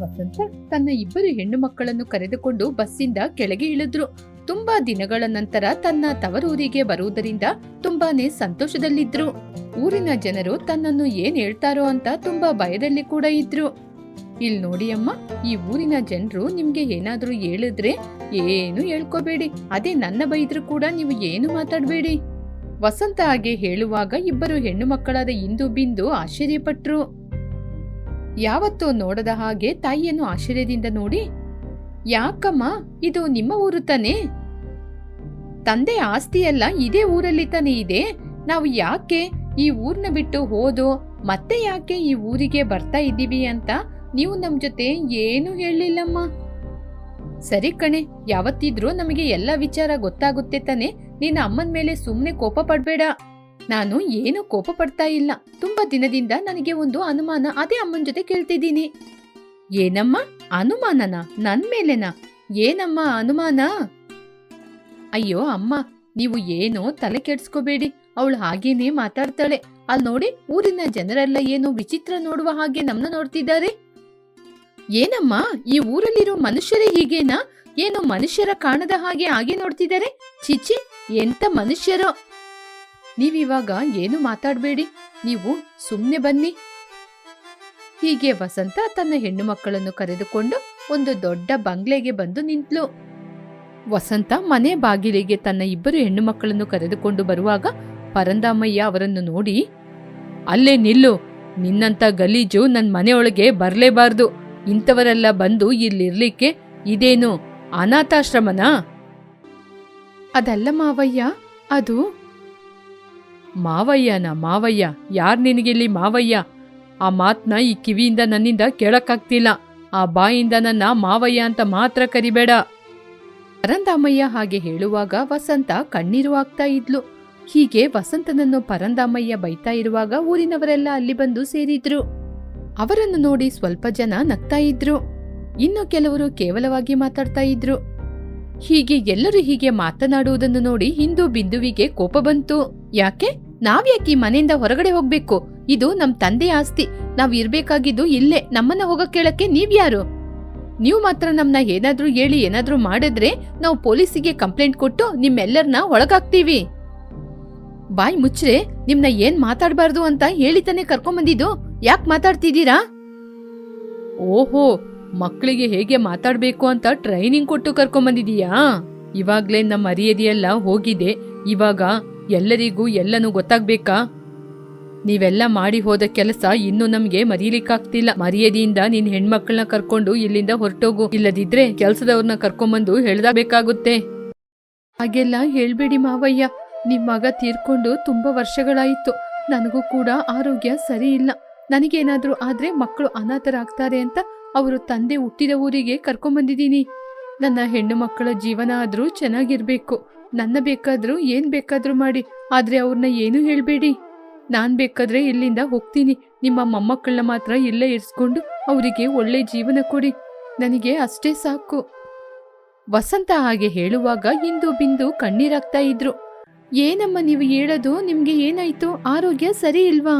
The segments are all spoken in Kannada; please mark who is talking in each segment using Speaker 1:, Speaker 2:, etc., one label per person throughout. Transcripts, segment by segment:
Speaker 1: ವಸಂತ ತನ್ನ ಇಬ್ಬರು ಹೆಣ್ಣು ಮಕ್ಕಳನ್ನು ಕರೆದುಕೊಂಡು ಬಸ್ಸಿಂದ ಕೆಳಗೆ ಇಳಿದ್ರು. ತುಂಬಾ ದಿನಗಳ ನಂತರ ತನ್ನ ತವರೂರಿಗೆ ಬರುವುದರಿಂದ ತುಂಬಾನೇ ಸಂತೋಷದಲ್ಲಿದ್ರು. ಊರಿನ ಜನರು ತನ್ನನ್ನು ಏನ್ ಹೇಳ್ತಾರೋ ಅಂತ ತುಂಬಾ ಭಯದಲ್ಲಿ ಕೂಡ ಇದ್ರು. ಇಲ್ ನೋಡಿ ಅಮ್ಮ, ಈ ಊರಿನ ಜನರು ನಿಮ್ಗೆ ಏನಾದ್ರೂ ಹೇಳಿದ್ರೆ ಏನು ಹೇಳ್ಕೋಬೇಡಿ. ಅದೇ ನನ್ನ ಬೈದ್ರು ಕೂಡ ನೀವು ಏನು ಮಾತಾಡಬೇಡಿ. ವಸಂತ ಹಾಗೆ ಹೇಳುವಾಗ ಇಬ್ಬರು ಹೆಣ್ಣು ಮಕ್ಕಳಾದ ಇಂದು ಬಿಂದು ಆಶ್ಚರ್ಯಪಟ್ರು. ಯಾವತ್ತೂ ನೋಡದ ಹಾಗೆ ತಾಯಿಯನ್ನು ಆಶ್ಚರ್ಯದಿಂದ ನೋಡಿ, ಯಾಕಮ್ಮ, ಇದು ನಿಮ್ಮ ಊರು ತಾನೇ? ತಂದೆ ಆಸ್ತಿಯೆಲ್ಲ ಇದೇ ಊರಲ್ಲಿ ತಾನೇ ಇದೆ? ನಾವು ಯಾಕೆ ಈ ಊರ್ನ ಬಿಟ್ಟು ಹೋದೋ, ಮತ್ತೆ ಯಾಕೆ ಈ ಊರಿಗೆ ಬರ್ತಾ ಇದ್ದೀವಿ ಅಂತ ನೀವು ನಮ್ ಜೊತೆ ಏನು ಹೇಳಲಿಲ್ಲಮ್ಮ. ಸರಿ ಕಣೆ, ಯಾವತ್ತಿದ್ರೂ ನಮಗೆ ಎಲ್ಲ ವಿಚಾರ ಗೊತ್ತಾಗುತ್ತೆ ತಾನೆ? ನಿನ್ನ ಅಮ್ಮನ ಮೇಲೆ ಸುಮ್ಮನೆ ಕೋಪ ಪಡ್ಬೇಡ. ನಾನು ಏನು ಕೋಪ ಪಡ್ತಾ ಇಲ್ಲ. ತುಂಬಾ ದಿನದಿಂದ ನನಗೆ ಒಂದು ಅನುಮಾನ ಅದೇ ಅಮ್ಮನ ಜೊತೆ ಕೇಳ್ತಿದ್ದೀನಿ. ಏನಮ್ಮ? ಅನುಮಾನನ? ನನ್ ಮೇಲೆನಾ? ಏನಮ್ಮ ಅನುಮಾನ? ಅಯ್ಯೋ ಅಮ್ಮ, ನೀವು ಏನೋ ತಲೆ ಕೆಡ್ಸ್ಕೋಬೇಡಿ. ಅವಳು ಹಾಗೇನೇ ಮಾತಾಡ್ತಾಳೆ. ಅಲ್ಲಿ ನೋಡಿ, ಊರಿನ ಜನರೆಲ್ಲ ಏನು ವಿಚಿತ್ರ ನೋಡುವ ಹಾಗೆ ನಮ್ನ ನೋಡ್ತಿದ್ದಾರೆ. ಏನಮ್ಮ, ಈ ಊರಲ್ಲಿರೋ ಮನುಷ್ಯರೇ ಹೀಗೇನಾ? ಏನು ಮನುಷ್ಯರ ಕಾಣದ ಹಾಗೆ ಹಾಗೆ ನೋಡ್ತಿದ್ದಾರೆ? ಚಿಚಿ ಎಂತ ಮನುಷ್ಯರೋ? ನೀವಿವಾಗ ಏನು ಮಾತಾಡ್ಬೇಡಿ? ನೀವು ಸುಮ್ಮನೆ ಬನ್ನಿ. ಹೀಗೆ ವಸಂತ ತನ್ನ ಹೆಣ್ಣು ಮಕ್ಕಳನ್ನು ಕರೆದುಕೊಂಡು ಒಂದು ದೊಡ್ಡ ಬಂಗ್ಲೆಗೆ ಬಂದು ನಿಂತ್ಲು. ವಸಂತ ಮನೆ ಬಾಗಿಲಿಗೆ ತನ್ನ ಇಬ್ಬರು ಹೆಣ್ಣು ಮಕ್ಕಳನ್ನು ಕರೆದುಕೊಂಡು ಬರುವಾಗ ಪರಂದಾಮಯ್ಯ ಅವರನ್ನು ನೋಡಿ, ಅಲ್ಲೇ ನಿಲ್ಲು. ನಿನ್ನಂತ ಗಲೀಜು ನನ್ನ ಮನೆಯೊಳಗೆ ಬರ್ಲೇಬಾರ್ದು. ಇಂಥವರೆಲ್ಲ ಬಂದು ಇಲ್ಲಿರ್ಲಿಕ್ಕೆ ಇದೇನು ಅನಾಥಾಶ್ರಮನಾ? ಅದಲ್ಲ ಮಾವಯ್ಯ, ಅದು ಮಾವಯ್ಯನ, ಮಾವಯ್ಯ, ಯಾರು ನಿನಗಿಲ್ಲಿ ಮಾವಯ್ಯ? ಆ ಮಾತನ್ನ ಈ ಕಿವಿಯಿಂದ ನನ್ನಿಂದ ಕೇಳಕ್ಕಾಗ್ತಿಲ್ಲ. ಆ ಬಾಯಿಂದ ನನ್ನ ಮಾವಯ್ಯ ಅಂತ ಮಾತ್ರ ಕರಿಬೇಡ. ಪರಂದಾಮಯ್ಯ ಹಾಗೆ ಹೇಳುವಾಗ ವಸಂತ ಕಣ್ಣೀರು ಆಗ್ತಾ ಇದ್ಲು. ಹೀಗೆ ವಸಂತನನ್ನು ಪರಂದಾಮಯ್ಯ ಬೈತಾ ಇರುವಾಗ ಊರಿನವರೆಲ್ಲ ಅಲ್ಲಿ ಬಂದು ಸೇರಿದ್ರು. ಅವರನ್ನು ನೋಡಿ ಸ್ವಲ್ಪ ಜನ ನಗ್ತಾ ಇದ್ರು. ಇನ್ನು ಕೆಲವರು ಕೇವಲವಾಗಿ ಮಾತಾಡ್ತಾ ಇದ್ರು. ಹೀಗೆ ಎಲ್ಲರೂ ಹೀಗೆ ಮಾತನಾಡುವುದನ್ನು ನೋಡಿ ಹಿಂದೂ ಬಿಂದುವಿಗೆ ಕೋಪ ಬಂತು. ಯಾಕೆ? ನಾವ್ಯಾಕೆ ಮನೆಯಿಂದ ಹೊರಗಡೆ ಹೋಗ್ಬೇಕು? ಇದು ನಮ್ ತಂದೆ ಆಸ್ತಿ. ನಾವ್ ಇರ್ಬೇಕಾಗಿದ್ದು ಇಲ್ಲೇ. ನಮ್ಮನ್ನ ಹೋಗಕ್ ಕೇಳಕ್ಕೆ ನೀವ್ಯಾರು ನೀವು ಮಾತ್ರ ನಮ್ನ ಏನಾದ್ರೂ ಹೇಳಿ, ಏನಾದ್ರೂ ಮಾಡಿದ್ರೆ ನಾವು ಪೊಲೀಸಿಗೆ ಕಂಪ್ಲೇಂಟ್ ಕೊಟ್ಟು ನಿಮ್ಮೆಲ್ಲರನ್ನ ಒಳಗಾಗ್ತೀವಿ ಬಾಯ್ ಮುಚ್ಚ್ರೆ, ನಿಮ್ನ ಏನ್ ಮಾತಾಡ್ಬಾರ್ದು ಅಂತ ಹೇಳಿ ತಾನೇ ಕರ್ಕೊಂಬಂದಿದ್ದು? ಯಾಕ್ ಮಾತಾಡ್ತಿದ್ದೀರಾ? ಓಹೋ ಮಕ್ಕಳಿಗೆ ಹೇಗೆ ಮಾತಾಡ್ಬೇಕು ಅಂತ ಟ್ರೈನಿಂಗ್ ಕೊಟ್ಟು ಕರ್ಕೊಂಬಂದಿದೀಯಾ ಇವಾಗ್ಲೇ ನಮ್ಮ ಮರ್ಯಾದೆಯೆಲ್ಲ ಹೋಗಿದೆ. ಇವಾಗ ಎಲ್ಲರಿಗೂ ಎಲ್ಲನೂ ಗೊತ್ತಾಗ್ಬೇಕಾ? ನೀವೆಲ್ಲ ಮಾಡಿ ಹೋದ ಕೆಲಸ ಇನ್ನು ನಮ್ಗೆ ಮರೀಲಿಕ್ಕಾಗ್ತಿಲ್ಲ. ಮರ್ಯಾದೆಯಿಂದ ನಿನ್ ಹೆಣ್ಮಕ್ಳನ್ನ ಕರ್ಕೊಂಡು ಇಲ್ಲಿಂದ ಹೊರಟೋಗು. ಇಲ್ಲದಿದ್ರೆ ಕೆಲ್ಸದವ್ರನ್ನ ಕರ್ಕೊಂಬಂದು ಹೇಳ್ದಾಗಬೇಕಾಗುತ್ತೆ. ಹಾಗೆಲ್ಲ ಹೇಳ್ಬೇಡಿ ಮಾವಯ್ಯ. ನಿಮ್ ಮಗ ತೀರ್ಕೊಂಡು ತುಂಬಾ ವರ್ಷಗಳಾಯಿತು. ನನಗೂ ಕೂಡ ಆರೋಗ್ಯ ಸರಿ ಇಲ್ಲ. ನನಗೇನಾದ್ರೂ ಆದ್ರೆ ಮಕ್ಕಳು ಅನಾಥರಾಗ್ತಾರೆ ಅಂತ ಅವರು ತಂದೆ ಹುಟ್ಟಿದ ಊರಿಗೆ ಕರ್ಕೊಂಬಂದಿದ್ದೀನಿ. ನನ್ನ ಹೆಣ್ಣು ಮಕ್ಕಳ ಜೀವನ ಆದ್ರೂ ಚೆನ್ನಾಗಿರ್ಬೇಕು. ನನ್ನ ಬೇಕಾದರೂ ಏನು ಬೇಕಾದರೂ ಮಾಡಿ, ಆದ್ರೆ ಅವ್ರನ್ನ ಏನೂ ಹೇಳಬೇಡಿ. ನಾನ್ ಬೇಕಾದ್ರೆ ಇಲ್ಲಿಂದ ಹೋಗ್ತೀನಿ. ನಿಮ್ಮ ಮೊಮ್ಮಕ್ಕಳನ್ನ ಮಾತ್ರ ಇಲ್ಲೇ ಇರಿಸ್ಕೊಂಡು ಅವರಿಗೆ ಒಳ್ಳೆ ಜೀವನ ಕೊಡಿ. ನನಗೆ ಅಷ್ಟೇ ಸಾಕು. ವಸಂತ ಹಾಗೆ ಹೇಳುವಾಗ ಇಂದು ಬಿಂದು ಕಣ್ಣೀರಾಗ್ತಾ ಇದ್ರು. ಏನಮ್ಮ ನೀವು ಹೇಳೋದು? ನಿಮ್ಗೆ ಏನಾಯ್ತು? ಆರೋಗ್ಯ ಸರಿ ಇಲ್ವಾ?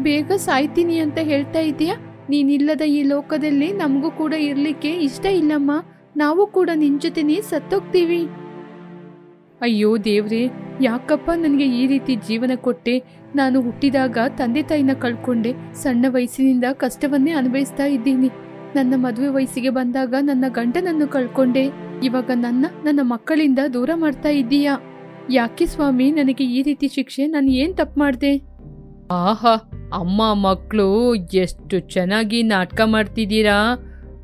Speaker 1: ಬೇಗ ಸಾಯ್ತೀನಿ ಅಂತ ಹೇಳ್ತಾ ಇದೀಯಾ ನೀನಿಲ್ಲದ ಈ ಲೋಕದಲ್ಲಿ ನಮಗೂ ಕೂಡ ಇರ್ಲಿಕ್ಕೆ ಇಷ್ಟ ಇಲ್ಲಮ್ಮ. ನಾವು ಕೂಡ ನಿನ್ ಜೊತೆನೇ ಸತ್ತೋಗ್ತೀವಿ. ಅಯ್ಯೋ ದೇವ್ರೆ, ಯಾಕಪ್ಪ ನನಗೆ ಈ ರೀತಿ ಜೀವನ ಕೊಟ್ಟೆ? ನಾನು ಹುಟ್ಟಿದಾಗ ತಂದೆ ತಾಯಿನ ಕಳ್ಕೊಂಡೆ, ಸಣ್ಣ ವಯಸ್ಸಿನಿಂದ ಕಷ್ಟವನ್ನೇ ಅನುಭವಿಸ್ತಾ ಇದ್ದೀನಿ. ನನ್ನ ಮದುವೆ ವಯಸ್ಸಿಗೆ ಬಂದಾಗ ನನ್ನ ಗಂಡನನ್ನು ಕಳ್ಕೊಂಡೆ. ಇವಾಗ ನನ್ನ ನನ್ನ ಮಕ್ಕಳಿಂದ ದೂರ ಮಾಡ್ತಾ ಇದ್ದೀಯಾ? ಯಾಕೆ ಸ್ವಾಮಿ, ನನಗೆ ಈ ರೀತಿ ಶಿಕ್ಷೆ, ನಾನು ಏನ್ ತಪ್ಪು ಮಾಡಿದೆ? ಆಹಾ, ಅಮ್ಮ ಮಕ್ಕಳು ಎಷ್ಟು ಚೆನ್ನಾಗಿ ನಾಟಕ ಮಾಡ್ತಿದ್ದೀರಾ?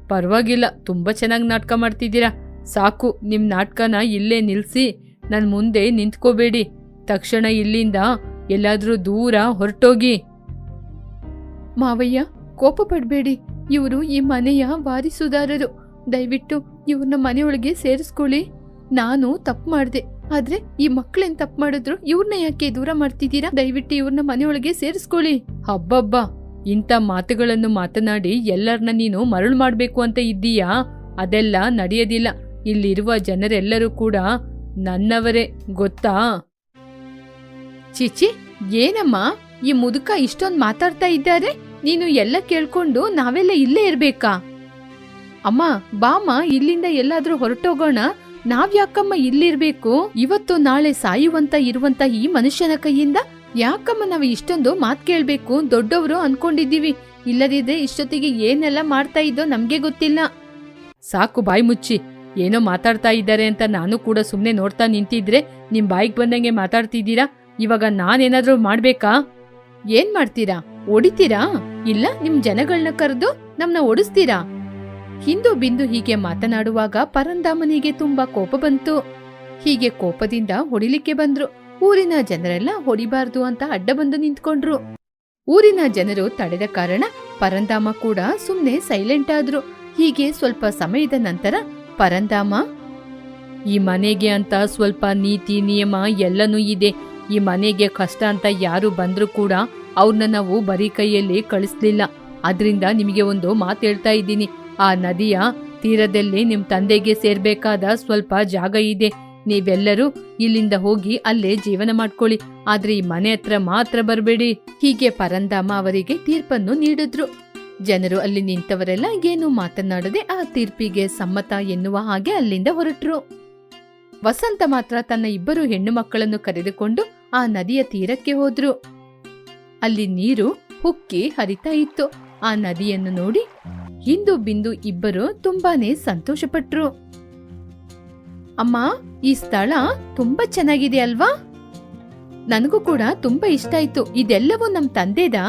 Speaker 1: ಪರವಾಗಿಲ್ಲ, ತುಂಬ ಚೆನ್ನಾಗಿ ನಾಟಕ ಮಾಡ್ತಿದ್ದೀರಾ. ಸಾಕು ನಿಮ್ಮ ನಾಟಕನ ಇಲ್ಲೇ ನಿಲ್ಲಿಸಿ ನನ್ನ ಮುಂದೆ ನಿಂತ್ಕೋಬೇಡಿ. ತಕ್ಷಣ ಇಲ್ಲಿಂದ ಎಲ್ಲಾದ್ರೂ ದೂರ ಹೊರಟೋಗಿ. ಮಾವಯ್ಯ, ಕೋಪ ಪಡಬೇಡಿ. ಇವರು ಈ ಮನೆಯ ವಾರಿಸುದಾರರು. ದಯವಿಟ್ಟು ಇವ್ರನ್ನ ಮನೆಯೊಳಗೆ ಸೇರಿಸ್ಕೊಳ್ಳಿ. ನಾನು ತಪ್ಪು ಮಾಡಿದೆ. ಆದ್ರೆ ಈ ಮಕ್ಳೇನ್ ತಪ್ಪು ಮಾಡಿದ್ರು ಇವ್ರನ್ನ ಯಾಕೆ ದೂರ ಮಾಡ್ತಿದ್ದೀರಾ? ದಯವಿಟ್ಟು ಇವ್ರನ್ನ ಮನೆಯೊಳಗೆ ಸೇರಿಸ್ಕೊಳ್ಳಿ. ಹಬ್ಬಬ್ಬ, ಇಂಥ ಮಾತುಗಳನ್ನು ಮಾತನಾಡಿ ಎಲ್ಲರನ್ನ ನೀನು ಮರಳು ಮಾಡಬೇಕು ಅಂತ ಇದ್ದೀಯಾ? ಅದೆಲ್ಲ ನಡೆಯೋದಿಲ್ಲ. ಇಲ್ಲಿರುವ ಜನರೆಲ್ಲರೂ ಕೂಡ ನನ್ನವರೇ, ಗೊತ್ತಾ? ಚಿಚಿ ಏನಮ್ಮ? ಈ ಮುದುಕ ಇಷ್ಟೊಂದು ಮಾತಾಡ್ತಾ ಇದ್ದಾರೆ? ನೀನು ಎಲ್ಲ ಕೇಳ್ಕೊಂಡು ನಾವೆಲ್ಲ ಇಲ್ಲೇ ಇರ್ಬೇಕಾ? ಅಮ್ಮ, ಬಾಮ್ಮ, ಇಲ್ಲಿಂದ ಎಲ್ಲಾದ್ರೂ ಹೊರಟೋಗೋಣ. ನಾವ್ ಯಾಕಮ್ಮ ಇಲ್ಲಿರ್ಬೇಕು? ಇವತ್ತು ನಾಳೆ ಸಾಯುವಂತ, ಇರುವಂತ ಈ ಮನುಷ್ಯನ ಕೈಯಿಂದ ಯಾಕಮ್ಮ ನಾವು ಇಷ್ಟೊಂದು ಮಾತ್ ಕೇಳ್ಬೇಕು? ದೊಡ್ಡವರು ಅನ್ಕೊಂಡಿದ್ದೀವಿ. ಇಲ್ಲದಿದ್ರೆ ಇಷ್ಟೊತ್ತಿಗೆ ಏನೆಲ್ಲ ಮಾಡ್ತಾ ಇದ್ದೋ ನಮ್ಗೆ ಗೊತ್ತಿಲ್ಲ. ಸಾಕು ಬಾಯಿ ಮುಚ್ಚಿ. ಏನೋ ಮಾತಾಡ್ತಾ ಇದ್ದಾರೆ ಅಂತ ನಾನು ಕೂಡ ಸುಮ್ನೆ ನೋಡ್ತಾ ನಿಂತಿದ್ರೆ ನಿಮ್ ಬಾಯಿಗೆ ಬಂದಂಗೆ ಮಾತಾಡ್ತಿದ್ದೀರಾ? ಇವಾಗ ನಾನೇನಾದ್ರೂ ಮಾಡ್ಬೇಕಾ? ಏನ್ ಮಾಡ್ತೀರಾ? ಹೊಡಿತೀರಾ? ಇಲ್ಲ, ನಿಮ್ ಜನಗಳನ್ನ ಕರೆದು ನಮ್ನ ಓಡಿಸ್ತೀರಾ? ಹಿಂದು ಬಿಂದು ಹೀಗೆ ಮಾತನಾಡುವಾಗ ಪರಂದಾಮನಿಗೆ ತುಂಬಾ ಕೋಪ ಬಂತು. ಹೀಗೆ ಕೋಪದಿಂದ ಹೊಡಿಲಿಕ್ಕೆ ಬಂದ್ರು. ಊರಿನ ಜನರೆಲ್ಲ ಹೊಡಿಬಾರ್ದು ಅಂತ ಅಡ್ಡ ಬಂದು ನಿಂತ್ಕೊಂಡ್ರು. ಊರಿನ ಜನರು ತಡೆದ ಕಾರಣ ಪರಂದಾಮ ಕೂಡ ಸುಮ್ನೆ ಸೈಲೆಂಟ್ ಆದ್ರು. ಹೀಗೆ ಸ್ವಲ್ಪ ಸಮಯದ ನಂತರ ಪರಂದಾಮ, ಈ ಮನೆಗೆ ಅಂತ ಸ್ವಲ್ಪ ನೀತಿ, ನಿಯಮ ಎಲ್ಲನೂ ಇದೆ. ಈ ಮನೆಗೆ ಕಷ್ಟ ಅಂತ ಯಾರು ಬಂದ್ರೂ ಕೂಡ ಅವ್ರನ್ನ ನಾವು ಬರೀ ಕೈಯಲ್ಲಿ ಕಳಿಸ್ಲಿಲ್ಲ. ಅದ್ರಿಂದ ನಿಮಗೆ ಒಂದು ಮಾತು ಹೇಳ್ತಾ ಇದ್ದೀನಿ. ಆ ನದಿಯ ತೀರದಲ್ಲಿ ನಿಮ್ ತಂದೆಗೆ ಸೇರ್ಬೇಕಾದ ಸ್ವಲ್ಪ ಜಾಗ ಇದೆ. ನೀವೆಲ್ಲರೂ ಇಲ್ಲಿಂದ ಹೋಗಿ ಅಲ್ಲೇ ಜೀವನ ಮಾಡ್ಕೊಳ್ಳಿ. ಆದ್ರೆ ಈ ಮನೆ ಹತ್ರ ಮಾತ್ರ ಬರಬೇಡಿ. ಹೀಗೆ ಪರಂದಾಮ ಅವರಿಗೆ ತೀರ್ಪನ್ನು ನೀಡಿದ್ರು. ಜನರು ಅಲ್ಲಿ ನಿಂತವರೆಲ್ಲ ಏನು ಮಾತನಾಡದೆ ಆ ತೀರ್ಪಿಗೆ ಸಮ್ಮತ ಎನ್ನುವ ಹಾಗೆ ಅಲ್ಲಿಂದ ಹೊರಟ್ರು. ವಸಂತ ಮಾತ್ರ ತನ್ನ ಇಬ್ಬರು ಹೆಣ್ಣು ಮಕ್ಕಳನ್ನು ಕರೆದುಕೊಂಡು ಆ ನದಿಯ ತೀರಕ್ಕೆ ಹೋದ್ರು. ಅಲ್ಲಿ ನೀರು ಹುಕ್ಕಿ ಹರಿತಾ ಇತ್ತು. ಆ ನದಿಯನ್ನು ನೋಡಿ ಹಿಂದು ಬಿಂದು ಇಬ್ಬರು ತುಂಬಾನೇ ಸಂತೋಷಪಟ್ರು. ಅಮ್ಮ, ಈ ಸ್ಥಳ ತುಂಬಾ ಚೆನ್ನಾಗಿದೆ ಅಲ್ವಾ? ನನಗೂ ಕೂಡ ತುಂಬಾ ಇಷ್ಟ ಆಯ್ತು. ಇದೆಲ್ಲವೂ ನಮ್ ತಂದೆದಾ?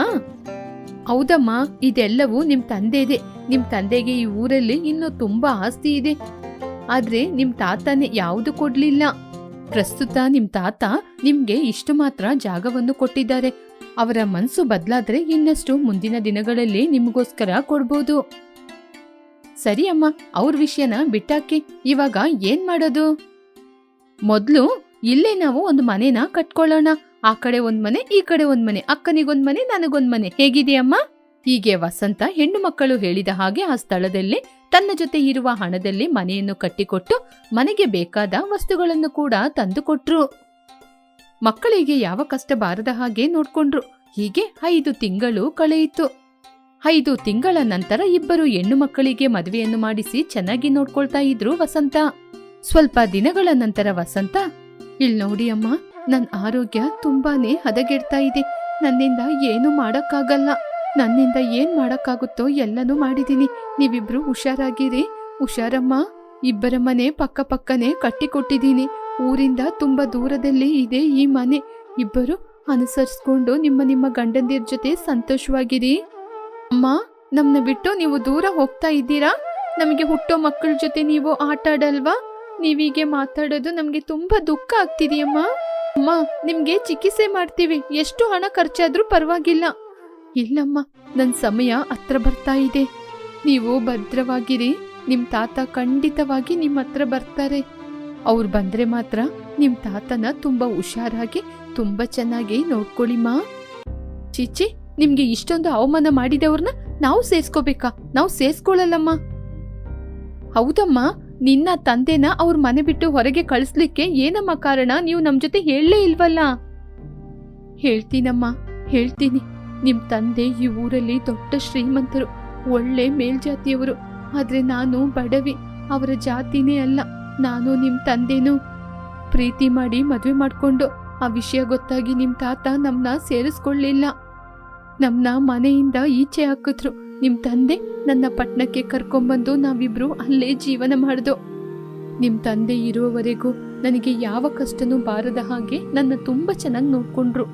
Speaker 1: ಹೌದಮ್ಮ, ಇದೆಲ್ಲವೂ ನಿಮ್ ತಂದೆದೆ. ನಿಮ್ ತಂದೆಗೆ ಈ ಊರಲ್ಲಿ ಇನ್ನೂ ತುಂಬಾ ಆಸ್ತಿ ಇದೆ. ಆದ್ರೆ ನಿಮ್ ತಾತನೇ ಯಾವುದು ಕೊಡ್ಲಿಲ್ಲ. ಪ್ರಸ್ತುತ ನಿಮ್ ತಾತ ನಿಮ್ಗೆ ಇಷ್ಟು ಮಾತ್ರ ಜಾಗವನ್ನು ಕೊಟ್ಟಿದ್ದಾರೆ. ಅವರ ಮನಸ್ಸು ಬದಲಾದ್ರೆ ಇನ್ನಷ್ಟು ಮುಂದಿನ ದಿನಗಳಲ್ಲಿ ನಿಮಗೋಸ್ಕರ ಕೊಡ್ಬೋದು. ಸರಿ ಅಮ್ಮ, ಅವ್ರ ವಿಷಯನ ಬಿಟ್ಟಾಕಿ. ಇವಾಗ ಏನ್ ಮಾಡೋದು? ಮೊದ್ಲು ಇಲ್ಲೇ ನಾವು ಒಂದು ಮನೇನ ಕಟ್ಕೊಳ್ಳೋಣ. ಆ ಕಡೆ ಒಂದ್ ಮನೆ, ಈ ಕಡೆ ಒಂದ್ ಮನೆ, ಅಕ್ಕನಿಗೊಂದ್ ಮನೆ, ನನಗೊಂದ್ ಮನೆ. ಹೇಗಿದೆಯಮ್ಮ? ಹೀಗೆ ವಸಂತ ಹೆಣ್ಣು ಮಕ್ಕಳು ಹೇಳಿದ ಹಾಗೆ ಆ ಸ್ಥಳದಲ್ಲಿ, ತನ್ನ ಜೊತೆ ಇರುವ ಹಣದಲ್ಲಿ ಮನೆಯನ್ನು ಕಟ್ಟಿಕೊಟ್ಟು, ಮನೆಗೆ ಬೇಕಾದ ವಸ್ತುಗಳನ್ನು ಕೂಡ ತಂದುಕೊಟ್ರು. ಮಕ್ಕಳಿಗೆ ಯಾವ ಕಷ್ಟ ಬಾರದ ಹಾಗೆ ನೋಡ್ಕೊಂಡ್ರು. ಹೀಗೆ ಐದು ತಿಂಗಳು ಕಳೆಯಿತು. ಐದು ತಿಂಗಳ ನಂತರ ಇಬ್ಬರು ಹೆಣ್ಣು ಮಕ್ಕಳಿಗೆ ಮದುವೆಯನ್ನು ಮಾಡಿಸಿ ಚೆನ್ನಾಗಿ ನೋಡ್ಕೊಳ್ತಾ ಇದ್ರು ವಸಂತ. ಸ್ವಲ್ಪ ದಿನಗಳ ನಂತರ ವಸಂತ ಇಲ್ ನೋಡಿ ಅಮ್ಮ ನನ್ ಆರೋಗ್ಯ ತುಂಬಾನೇ ಹದಗೆಡ್ತಾ ಇದೆ. ನನ್ನಿಂದ ಏನು ಮಾಡೋಕ್ಕಾಗಲ್ಲ. ನನ್ನಿಂದ ಏನ್ ಮಾಡೋಕ್ಕಾಗುತ್ತೋ ಎಲ್ಲನೂ ಮಾಡಿದೀನಿ. ನೀವಿಬ್ರು ಹುಷಾರಾಗಿರಿ. ಹುಷಾರಮ್ಮ, ಇಬ್ಬರ ಮನೆ ಪಕ್ಕ ಪಕ್ಕನೆ ಕಟ್ಟಿಕೊಟ್ಟಿದ್ದೀನಿ ಊರಿಂದ ತುಂಬಾ ದೂರದಲ್ಲಿ ಇದೆ ಈ ಮನೆ. ಇಬ್ಬರು ಅನುಸರಿಸ್ಕೊಂಡು ನಿಮ್ಮ ನಿಮ್ಮ ಗಂಡಂದಿರ ಜೊತೆ ಸಂತೋಷವಾಗಿರಿ. ಅಮ್ಮ ನಮ್ಮನ್ನ ಬಿಟ್ಟು ನೀವು ದೂರ ಹೋಗ್ತಾ ಇದ್ದೀರಾ? ನಮಗೆ ಹುಟ್ಟೋ ಮಕ್ಕಳ ಜೊತೆ ನೀವು ಆಟ ಆಡಲ್ವಾ ನೀವೀಗೆ ಮಾತಾಡೋದು ನಮಗೆ ತುಂಬಾ ದುಃಖ ಆಗ್ತಿದೆಯಮ್ಮ. ಅಮ್ಮ, ನಿಮ್ಗೆ ಚಿಕಿತ್ಸೆ ಮಾಡ್ತೀವಿ. ಎಷ್ಟು ಹಣ ಖರ್ಚಾದ್ರೂ ಪರವಾಗಿಲ್ಲ. ಇಲ್ಲಮ್ಮ, ನನ್ ಸಮಯ ಹತ್ರ ಬರ್ತಾ ಇದೆ. ನೀವು ಭದ್ರವಾಗಿರಿ. ನಿಮ್ ತಾತ ಖಂಡಿತವಾಗಿ ನಿಮ್ಮ ಹತ್ರ ಬರ್ತಾರೆ. ಅವ್ರು ಬಂದ್ರೆ ಮಾತ್ರ ನಿಮ್ ತಾತನ ತುಂಬಾ ಹುಷಾರಾಗಿ, ತುಂಬಾ ಚೆನ್ನಾಗಿ ನೋಡ್ಕೊಳ್ಳಿಮ್ಮ ಚೀಚಿ, ನಿಮ್ಗೆ ಇಷ್ಟೊಂದು ಅವಮಾನ ಮಾಡಿದವ್ರನ್ನ ನಾವು ಸೇರ್ಸ್ಕೋಬೇಕಾ? ನಾವು ಸೇರ್ಸ್ಕೊಳ್ಳಲ್ಲಮ್ಮ ಹೌದಮ್ಮ ನಿನ್ನ ತಂದೆನ ಅವ್ರ ಮನೆ ಬಿಟ್ಟು ಹೊರಗೆ ಕಳಿಸ್ಲಿಕ್ಕೆ ಏನಮ್ಮ ಕಾರಣ? ನೀವು ನಮ್ ಜೊತೆ ಹೇಳಲೇ ಇಲ್ವಲ್ಲ? ಹೇಳ್ತೀನಮ್ಮ, ಹೇಳ್ತೀನಿ. ನಿಮ್ ತಂದೆ ಈ ಊರಲ್ಲಿ ದೊಡ್ಡ ಶ್ರೀಮಂತರು, ಒಳ್ಳೆ ಮೇಲ್ಜಾತಿಯವರು. ಆದ್ರೆ ನಾನು ಬಡವಿ, ಅವರ ಜಾತಿನೇ ಅಲ್ಲ. ನಾನು ನಿಮ್ ತಂದೆನು ಪ್ರೀತಿ ಮಾಡಿ ಮದುವೆ ಮಾಡ್ಕೊಂಡು, ಆ ವಿಷಯ ಗೊತ್ತಾಗಿ ನಿಮ್ ತಾತ ನಮ್ಮನ್ನ ಸೇರಿಸ್ಕೊಳ್ಳಿಲ್ಲ. ನಮ್ಮನ್ನ ಮನೆಯಿಂದ ಈಚೆ ಹಾಕಿದ್ರು. ನಿಮ್ ತಂದೆ ನನ್ನ ಪಟ್ಟಣಕ್ಕೆ ಕರ್ಕೊಂಬಂದು ನಾವಿಬ್ರು ಅಲ್ಲೇ ಜೀವನ ಮಾಡ್ದು. ನಿಮ್ಮ ತಂದೆ ಇರುವವರೆಗೂ ನನಗೆ ಯಾವ ಕಷ್ಟನೂ ಬಾರದ ಹಾಗೆ ನನ್ನ ತುಂಬಾ ಚೆನ್ನಾಗಿ ನೋಡ್ಕೊಂಡ್ರು.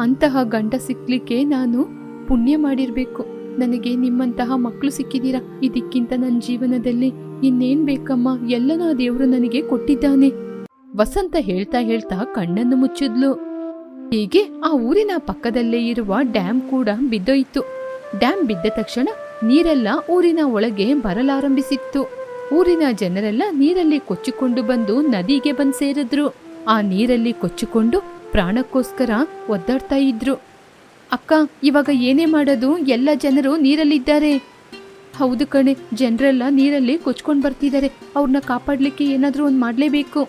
Speaker 1: ಅಂತಹ ಗಂಡ ಸಿಕ್ಕಲಿಕ್ಕೆ ನಾನು ಪುಣ್ಯ ಮಾಡಿರ್ಬೇಕು. ನನಗೆ ನಿಮ್ಮಂತಹ ಮಕ್ಕಳು ಸಿಕ್ಕಿದ್ದೀರಾ ಇದಕ್ಕಿಂತ ನನ್ನ ಜೀವನದಲ್ಲಿ ಇನ್ನೇನ್ ಬೇಕಮ್ಮ? ಎಲ್ಲನೂ ಆ ದೇವ್ರು ನನಗೆ ಕೊಟ್ಟಿದ್ದಾನೆ. ವಸಂತ ಹೇಳ್ತಾ ಹೇಳ್ತಾ ಕಣ್ಣನ್ನು ಮುಚ್ಚಿದ್ಲು. ಹೀಗೆ ಆ ಊರಿನ ಪಕ್ಕದಲ್ಲೇ ಇರುವ ಡ್ಯಾಮ್ ಕೂಡ ಬಿದ್ದೋಯ್ತು. ಡ್ಯಾಮ್ ಬಿದ್ದ ತಕ್ಷಣ ನೀರೆಲ್ಲ ಊರಿನ ಒಳಗೆ ಬರಲಾರಂಭಿಸಿತ್ತು. ಊರಿನ ಜನರೆಲ್ಲ ನೀರಲ್ಲಿ ಕೊಚ್ಚಿಕೊಂಡು ಬಂದು ನದಿಗೆ ಬಂದು ಸೇರಿದ್ರು. ಆ ನೀರಲ್ಲಿ ಕೊಚ್ಚಿಕೊಂಡು ಪ್ರಾಣಕ್ಕೋಸ್ಕರ ಒದ್ದಾಡ್ತಾ ಇದ್ರು. ಅಕ್ಕ, ಇವಾಗ ಏನೇ ಮಾಡೋದು? ಎಲ್ಲ ಜನರು ನೀರಲ್ಲಿದ್ದಾರೆ. ಹೌದು ಕಣೆ, ಜನರೆಲ್ಲ ನೀರಲ್ಲಿ ಕೊಚ್ಕೊಂಡು ಬರ್ತಿದ್ದಾರೆ. ಅವ್ರನ್ನ ಕಾಪಾಡಲಿಕ್ಕೆ ಏನಾದರೂ ಒಂದು ಮಾಡಲೇಬೇಕು.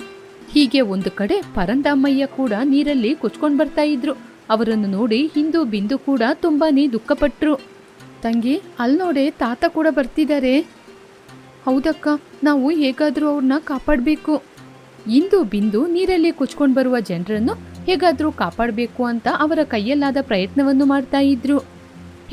Speaker 1: ಹೀಗೆ ಒಂದು ಕಡೆ ಪರಂದಾಮಯ್ಯ ಕೂಡ ನೀರಲ್ಲಿ ಕೊಚ್ಕೊಂಡು ಬರ್ತಾ ಇದ್ರು. ಅವರನ್ನು ನೋಡಿ ಹಿಂದೂ ಬಿಂದು ಕೂಡ ತುಂಬಾನೇ ದುಃಖಪಟ್ರು. ತಂಗಿ ಅಲ್ ನೋಡೆ ತಾತ ಕೂಡ ಬರ್ತಿದ್ದಾರೆ ಹೌದಕ್ಕ, ನಾವು ಹೇಗಾದರೂ ಅವ್ರನ್ನ ಕಾಪಾಡಬೇಕು. ಇಂದು ಬಿಂದು ನೀರಲ್ಲಿ ಕುಚ್ಕೊಂಡು ಬರುವ ಜನರನ್ನು ಹೇಗಾದರೂ ಕಾಪಾಡಬೇಕು ಅಂತ ಅವರ ಕೈಯಲ್ಲಾದ ಪ್ರಯತ್ನವನ್ನು ಮಾಡ್ತಾ ಇದ್ರು.